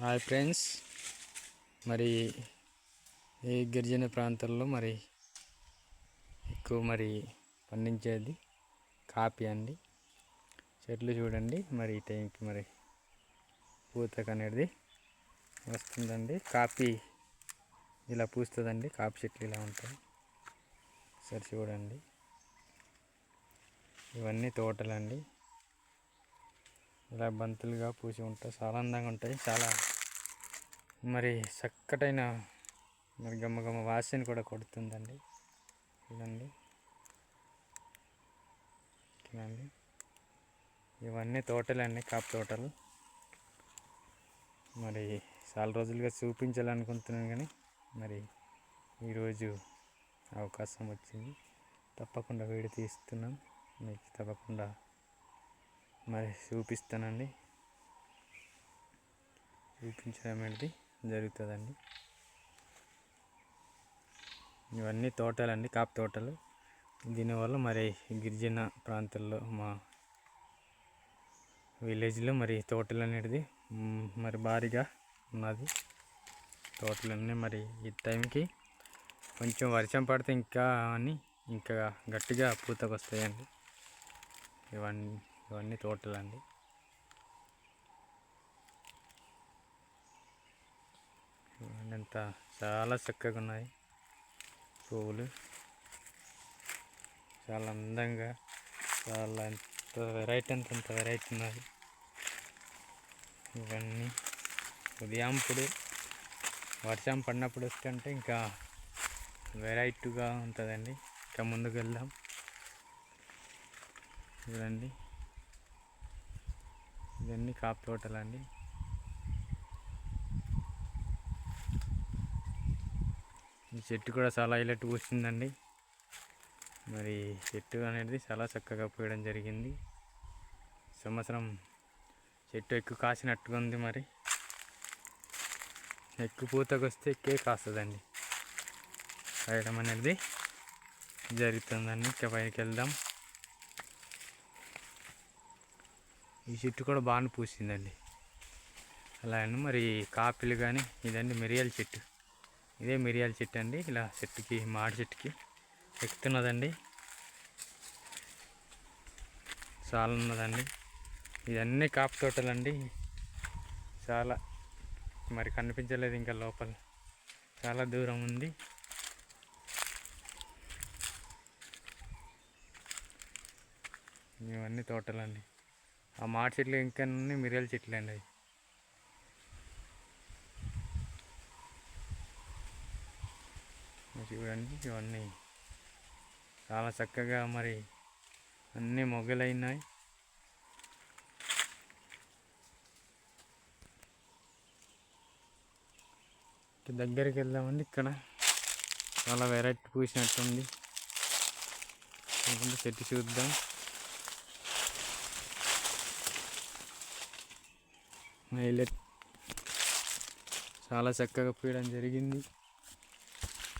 Hi friends. మరి ఈ గిరిజన ప్రాంతాల్లో మరి ఎక్కువ మరి పండించేది కాఫీ అండి. చెట్లు చూడండి మరి ఈ టైంకి మరి పూతకు అనేది వస్తుందండి. కాఫీ ఇలా పూస్తుందండి కాఫీ చెట్లు ఇలా ఉంటాయి. సరే చూడండి. ఇవన్నీ తోటలండి. ఇలా బంతులుగా పూసి ఉంటాయి. చాలా అందంగా ఉంటాయి. చాలా మరి చక్కటైన మరి గమ్మ గమ్మ వాసన కూడా కొడుతుందండి. ఇదండి. ఓకేనండి ఇవన్నీ తోటలండి కాపు తోటలు. మరి చాలా రోజులుగా చూపించాలనుకుంటున్నాను కానీ మరి ఈరోజు అవకాశం వచ్చింది. తప్పకుండా వీడియో తీస్తున్నాం. మీకు తప్పకుండా మరి చూపిస్తానండి. చూపించడం అనేది జరుగుతుందండి. ఇవన్నీ తోటలండి కాపు తోటలు. దీనివల్ల మరి గిరిజన ప్రాంతాల్లో మా విలేజ్లో మరి తోటలు అనేది మరి భారీగా ఉన్నది. తోటలన్నీ మరి ఈ టైంకి కొంచెం వర్షం పడితే ఇంకా అని ఇంకా గట్టిగా పూతకు వస్తాయండి ఇవన్నీ ఇవన్నీ తోటలండి. ఇవన్నీ అంత చాలా చక్కగా ఉన్నాయి. పువ్వులు. చాలా అందంగా చాలా ఎంత వెరైటీ అంత అంత వెరైటీ ఉన్నాయి. ఇవన్నీ ఉదయం ఇప్పుడు వర్షం పడినప్పుడు వస్తుంటే ఇంకా వెరైటీగా ఉంటుందండి. ఇంకా ముందుకు వెళ్దాం. చూడండి ఇవన్నీ కాపు తోటలండి ఈ చెట్టు కూడా చాలా హైలైట్ కూర్చుందండి మరి చెట్టు అనేది చాలా చక్కగా పోయడం జరిగింది. సంవత్సరం చెట్టు ఎక్కువ కాసినట్టుగా ఉంది మరి. ఎక్కువ పూతకు వస్తే ఎక్కే కాస్తుందండి. వేయడం అనేది జరుగుతుందండి. ఇంకా పైకి వెళ్దాం. ఈ చెట్టు కూడా బాగానే పూసిందండి. అలా అని మరి కాపీలు కానీ ఇదండి మిరియాల చెట్టు. ఇదే మిరియాల చెట్టు అండి ఇలా చెట్టుకి మాడి చెట్టుకి ఎక్కుతున్నదండి. చాలా ఉన్నదండి. ఇవన్నీ కాపు తోటలండి. చాలా మరి కనిపించలేదు ఇంకా లోపల. చాలా దూరం ఉంది. ఇవన్నీ తోటలండి. ఆ మాడి చెట్లు ఇంకా ఉన్నాయి? మిరియాల చెట్లు అండి అవి. చూడండి ఇవన్నీ. చాలా చక్కగా మరి అన్నీ మొగ్గలైనాయి. దగ్గరికి వెళ్దామండి ఇక్కడ. చాలా వెరైటీ పూసినట్టుంది. చెట్టు చూద్దాం. హైలైట్. చాలా చక్కగా పూయడం జరిగింది.